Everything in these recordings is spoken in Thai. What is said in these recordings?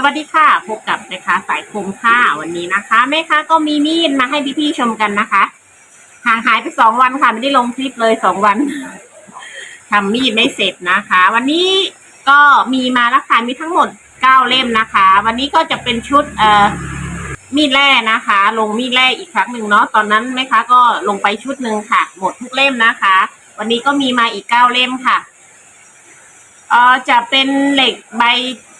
สวัสดีค่ะพบกับแม่ค้าสายคมค่ะวันนี้นะคะแม่ค้าก็มีมีดมาให้พี่ๆชมกันนะคะห่างหายไปสองวันค่ะไม่ได้ลงคลิปเลยสองวันทำมีดไม่เสร็จนะคะ วันนี้ก็มีมาแล้วค่ะมีทั้งหมดเก้าเล่มนะคะ วันนี้ก็จะเป็นชุดเอ่อมีดแร่นะคะ ลงมีดแร่อีกครั้งหนึ่งเนาะตอนนั้นแม่ค้าก็ลงไปชุดหนึ่งค่ะ หมดทุกเล่มนะคะ วันนี้ก็มีมาอีกเก้าเล่มค่ะเอ่อจะเป็นเหล็กใบ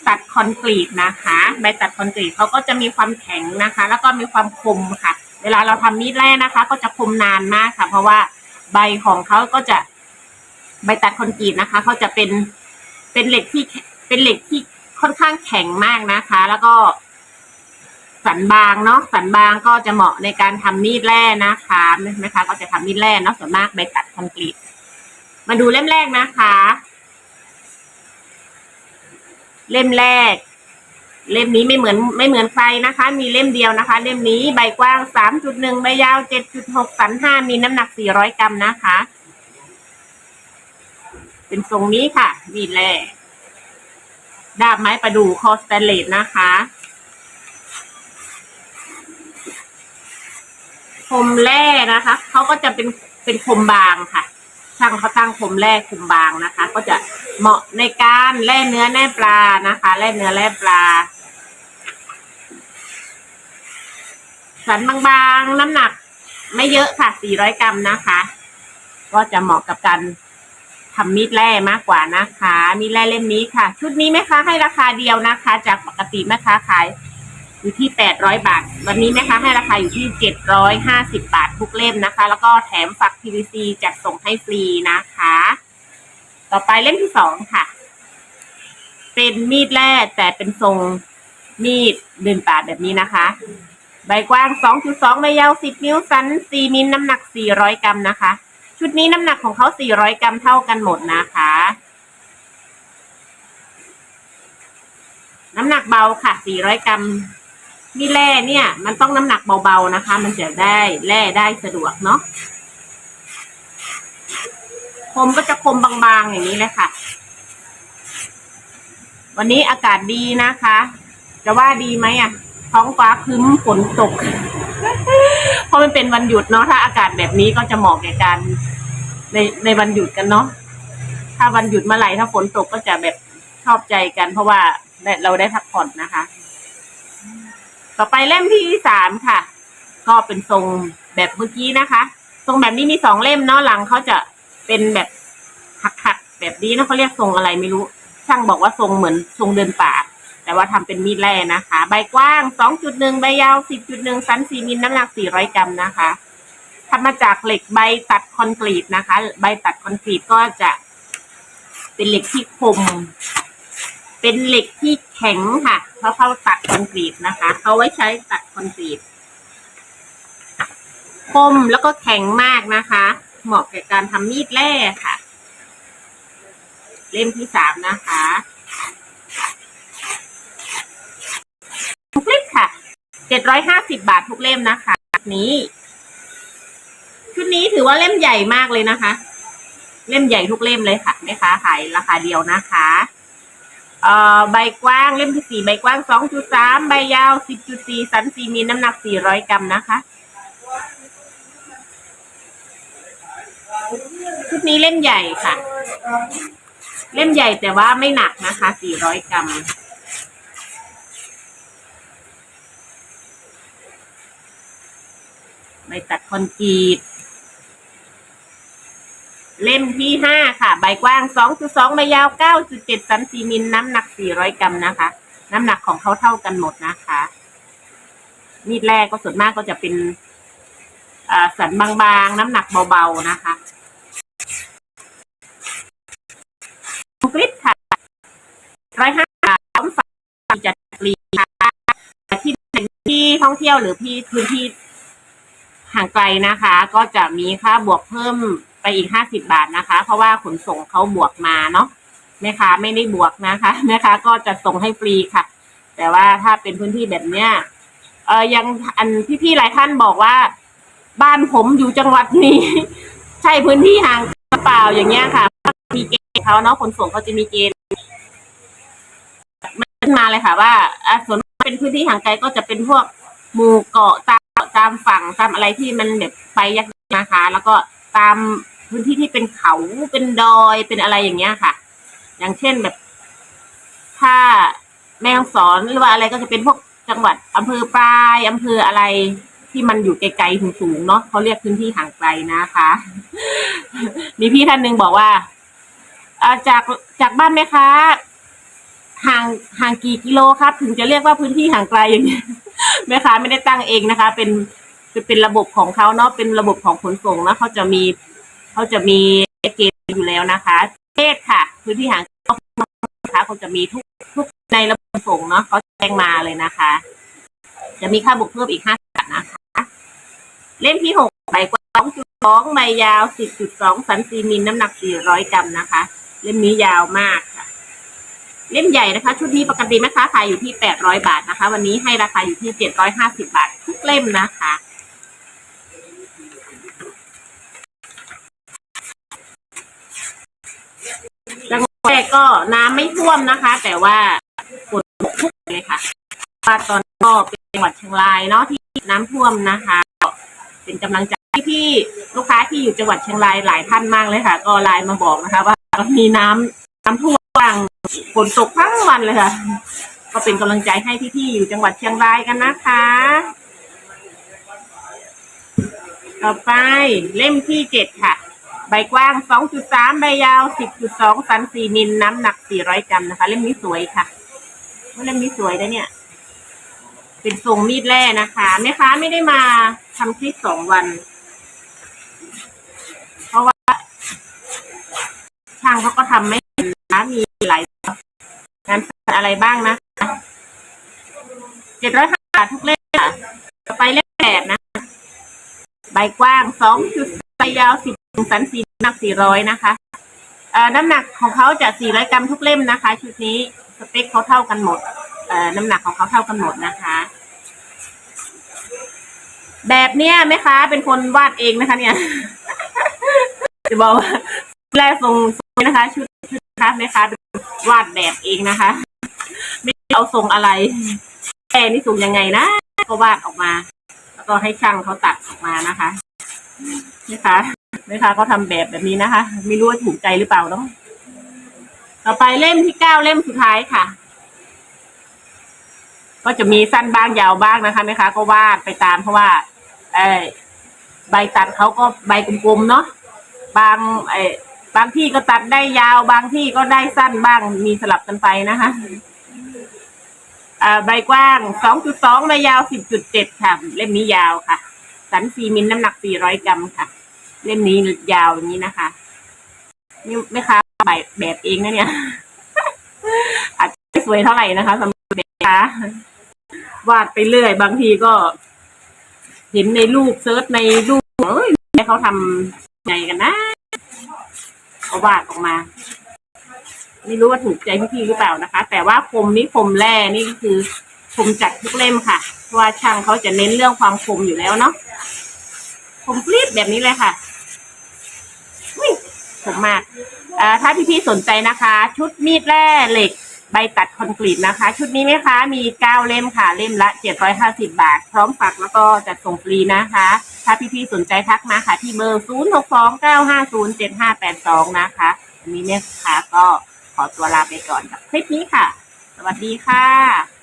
ตัดคอนกรีตนะคะ ใบตัดคอนกรีตเขาก็จะมีความแข็งนะคะ แล้วก็มีความคมค่ะ เวลาเราทำมีดแร่นะคะ ก็จะคมนานมากค่ะ เพราะว่าใบของเขาก็จะใบตัดคอนกรีตนะคะเขาจะเป็นเป็นเหล็กที่เป็นเหล็กที่ค่อนข้างแข็งมากนะคะ แล้วก็สันบางเนาะสันบางก็จะเหมาะในการทำมีดแร่นะคะนะคะ ก็จะทำมีดแร่เนาะส่วนมากใบตัดคอนกรีตมาดูเล่มแรกนะคะ เล่มแรก เล่มนี้ไม่เหมือนไม่เหมือนใครนะคะ มีเล่มเดียวนะคะ เล่มนี้ใบกว้างสามจุดหนึ่งใบยาวเจ็ดจุดหกสันห้ามีน้ำหนักสี่ร้อยกรัมนะคะ เป็นทรงนี้ค่ะมีแร่ดาบไม้ประดู่คอสแตนเลสนะคะคมแร่นะคะ เขาก็จะเป็นเป็นคมบางค่ะ ช่างเขาตั้งคมแร่คมบางนะคะ ก็จะเหมาะในการแล่เนื้อแน่ปลานะคะแล่เนื้อแล่ปลาสันบางๆ น้ำหนักไม่เยอะค่ะ 400 กรัมนะคะ ก็จะเหมาะกับการทำมีดแร่มากกว่านะคะ มีดแร่เล่มนี้ค่ะ ชุดนี้แม่ค้าให้ราคาเดียวนะคะ จากปกติแม่ค้าขาย อยู่ที่ 800 บาท วันนี้แม่ค้าให้ราคาอยู่ที่ 750 บาททุกเล่มนะคะ แล้วก็แถมฝัก PVC จัดส่งให้ฟรีนะคะ ต่อไปเล่มที่สองค่ะ เป็นมีดแร่แต่เป็นทรงมีดเดินป่าแบบนี้นะคะ ใบกว้าง 2.2ใบยาว 10 นิ้วสัน 4 มิลน้ำหนัก 400 กรัมนะคะ ชุดนี้น้ำหนักของเขา 400 กรัมเท่ากันหมดนะคะน้ำหนักเบาค่ะ 400 กรัม มีแร่เนี่ย มันต้องน้ำหนักเบาๆนะคะ มันจะได้แร่ได้สะดวกเนาะคมก็จะคมบางๆอย่างนี้เลยค่ะ วันนี้อากาศดีนะคะ จะว่าดีไหมอะ ท้องฟ้าครึ้มฝนตก เพราะมันเป็นวันหยุดเนาะถ้าอากาศแบบนี้ก็จะเหมาะแก่การในในวันหยุดกันเนาะถ้าวันหยุดเมื่อไหร่ถ้าฝนตกก็จะแบบชอบใจกัน เพราะว่าเราได้พักผ่อนนะคะ ต่อไปเล่มที่สามค่ะ ก็เป็นทรงแบบเมื่อกี้นะคะ ทรงแบบนี้มีสองเล่มเนาะหลังเขาจะเป็นแบบหักๆแบบนี้นาะเขาเรียกทรงอะไรไม่รู้ ช่างบอกว่าทรงเหมือนทรงเดินป่า แต่ว่าทำเป็นมีดแร่นะคะ ใบกว้าง 2.1 ใบยาว 10.1สัน4มิลน้ำหนัก 400 กรัมนะคะทำมาจากเหล็กใบตัดคอนกรีตนะคะ ใบตัดคอนกรีตก็จะเป็นเหล็กที่คม เป็นเหล็กที่แข็งค่ะ เพราะเขาตัดคอนกรีตนะคะเขาไว้ใช้ตัดคอนกรีตคมแล้วก็แข็งมากนะคะ เหมาะแก่การทำมีดแร่ค่ะ เล่มที่สามนะคะทุกเล่มค่ะเจ็ดร้อยห้าสิบบาททุกเล่มนะคะชุดนี้ชุดนี้ถือว่าเล่มใหญ่มากเลยนะคะ เล่มใหญ่ทุกเล่มเลยค่ะแม่ค้าขายราคาเดียวนะคะ เอ่อใบกว้างเล่มที่สี่ใบกว้างสองจุดสามใบยาวสิบจุดสี่สันสี่มีน้ำหนักสี่ร้อยกรัมนะคะ ชุดนี้เล่มใหญ่ค่ะ เล่มใหญ่แต่ว่าไม่หนักนะคะ400กรัมใบตัดคอนกรีต เล่มที่ห้าค่ะ ใบกว้าง2.2ใบยาว9.7สัน4มิลน้ำหนัก400กรัมนะคะ น้ำหนักของเขาเท่ากันหมดนะคะ มีดแรกก็ส่วนมากก็จะเป็นอ่าสันบางๆ น้ำหนักเบาๆนะคะคลิปค่ะร้อยห้าบาทพร้อมฝากจัดฟรีค่ะที่ที่ท่องเที่ยวหรือที่พื้นที่ห่างไกลนะคะ ก็จะมีค่าบวกเพิ่ม ไปอีกห้าสิบาทนะคะ เพราะว่าขนส่งเขาบวกมาเนาะแม่ค้าไม่ได้บวกนะคะแม่ค้าก็จะส่งให้ฟรีค่ะ แต่ว่าถ้าเป็นพื้นที่แบบเนี้ยเออยังอันพี่ๆหลายท่านบอกว่า บ้านผมอยู่จังหวัดนี้ ใช่พื้นที่ห่างหรือเปล่าอย่างเงี้ยค่ะมีเกณฑ์เขาเนาะขนส่งเขาจะมีเกณฑ์ขึ้นมาเลยค่ะ ว่าอะส่วนเป็นพื้นที่ห่างไกลก็จะเป็นพวกหมู่เกาะตามตามฝั่งตามอะไรที่มันแบบไปยากนะคะ แล้วก็ ตามพื้นที่ที่เป็นเขาเป็นดอยเป็นอะไรอย่างเงี้ยค่ะ อย่างเช่นแบบ ถ้าแม่ฮ่องสอนหรือว่าอะไรก็จะเป็นพวกจังหวัดอำเภอปลายอำเภออะไรที่มันอยู่ไกลๆสูงๆเนาะเขาเรียกพื้นที่ห่างไกลนะคะ มีพี่ท่านหนึ่งบอกว่าอ่าจากจากบ้านแม่ค้าห่างห่างกี่กิโลครับ ถึงจะเรียกว่าพื้นที่ห่างไกลอย่างเงี้ยแม่ค้าไม่ได้ตั้งเองนะคะ เป็น เป็นเป็นระบบของเขาเนาะเป็นระบบของขนส่งนะเขาจะมีเขาจะมีเกณฑ์อยู่แล้วนะคะเพศค่ะพื้นที่ห่างนะคะเขาจะมีทุกทุกในระบบส่งเนาะเขาแจ้งมาเลยนะคะ จะมีค่าบวกเพิ่มอีกห้าบาทนะคะ เล่มที่หกใบกว้างจุดสองใบยาวสิบจุดสองสันซีมิลน้ำหนักสี่ร้อยกรัมนะคะ เล่มนี้ยาวมากค่ะ เล่มใหญ่นะคะ ชุดนี้ปกติแม่ค้าขายอยู่ที่แปดร้อยบาทนะคะ วันนี้ให้ราคาอยู่ที่เจ็ดร้อยห้าสิบาท ทุกเล่มนะคะ จังหวัดแร ก็น้ำไม่ท่วมนะคะ แต่ว่าฝนตกทุกเลยค่ะว่าตอนก็เป็นจังหวัดเชียงรายเนาะที่น้ำท่วมนะคะ เป็นกำลังใจพี่ลูกค้าที่อยู่จังหวัดเชียงรายหลายท่านมากเลยค่ะ ก็ไลน์มาบอกนะคะ ว่ามีน้ำน้ำท่วมฝนตกทั้งวันเลยค่ะ ก็เป็นกำลังใจให้พี่ๆอยู่จังหวัดเชียงรายกันนะคะ ต่อไปเล่มที่เจ็ดค่ะ ใบกว้าง 2.3 ใบยาว 10.2 สัน 4 มิล น้ำหนัก 400 กรัมนะคะ เล่มนี้สวยค่ะ เล่มนี้สวยนะเนี่ย เป็นทรงมีดแร่นะคะแม่ค้าไม่ได้มาทำคลิปสองวัน เพราะว่าช่างเขาก็ทำไม่เห็นนะมีหลายงานอะไรบ้างนะเจ็ดร้อยห้าบาททุกเล่มค่ะไปเล่มแปดนะ ใบกว้างสองจุด ใบยาวสิบสันสี่น้ำหนักสี่ร้อยนะคะเอ่อน้ำหนักของเขาจะสี่ร้อยกรัมทุกเล่มนะคะ ชุดนี้สเปคเขาเท่ากันหมดเอ่อน้ำหนักของเขาเท่ากันหมดนะคะ แบบเนี้ยแม่ค้าเป็นคนวาดเองนะคะ เนี่ยจะบอกว่าแรกทรงนะคะ ชุดชุดนะคะแม่ค้าวาดแบบเองนะคะ ไม่เอาทรงอะไรแค่นี่สูงยังไงนะก็วาดออกมา แล้วก็ให้ช่างเขาตัดออกมานะคะ นะคะแม่ค้าเขาทำแบบแบบนี้นะคะ ไม่รู้ว่าถูกใจหรือเปล่าเนาะต่อไปเล่มที่เก้าเล่มสุดท้ายค่ะ ก็จะมีสั้นบ้างยาวบ้างนะคะแม่ค้าก็วาดไปตามเพราะว่าเออใบตัดเขาก็ใบกลมๆเนาะบางเออบางที่ก็ตัดได้ยาว บางที่ก็ได้สั้นบ้างมีสลับกันไปนะคะอ่าใบกว้าง 2.2ใบยาว 10.7 ค่ะ เล่มนี้ยาวค่ะ สันซีมิลน้ำหนัก 400 กรัมค่ะ เล่มนี้ยาวอย่างนี้นะคะ นี่ไม่ค้าแบบแบบเองนะเนี่ย อาจจะไม่สวยเท่าไหร่นะคะสำหรับเด็กนะคะวาดไปเรื่อย บางทีก็ เห็นในรูปเซิร์ชในรูปเอ้ยให้เขาทำไงกันนะเขาวาดออกมาไม่รู้ว่าถูกใจพี่ๆหรือเปล่านะคะ แต่ว่าคมนี้คมแร่นี่ก็คือคมจัดทุกเล่มค่ะเพราะว่าช่างเขาจะเน้นเรื่องความคมอยู่แล้วเนาะ คมกรีบแบบนี้เลยค่ะอุ้ยคมมากถ้าพี่ๆสนใจนะคะ ชุดมีดแร่เหล็กใบตัดคอนกรีตนะคะ ชุดนี้ไหมคะ มีเก้าเล่มค่ะ เล่มละเจ็ดร้อยห้าสิบาท พร้อมฝักแล้วก็จัดส่งฟรีนะคะ ถ้าพี่ๆสนใจทักมาค่ะ ที่เบอร์ศูนย์หกสองเก้าห้าศูนย์เจ็ดห้าแปดสองนะคะวันนี้เนี่ยค่ะก็ขอตัวลาไปก่อนกับคลิปนี้ค่ะ สวัสดีค่ะ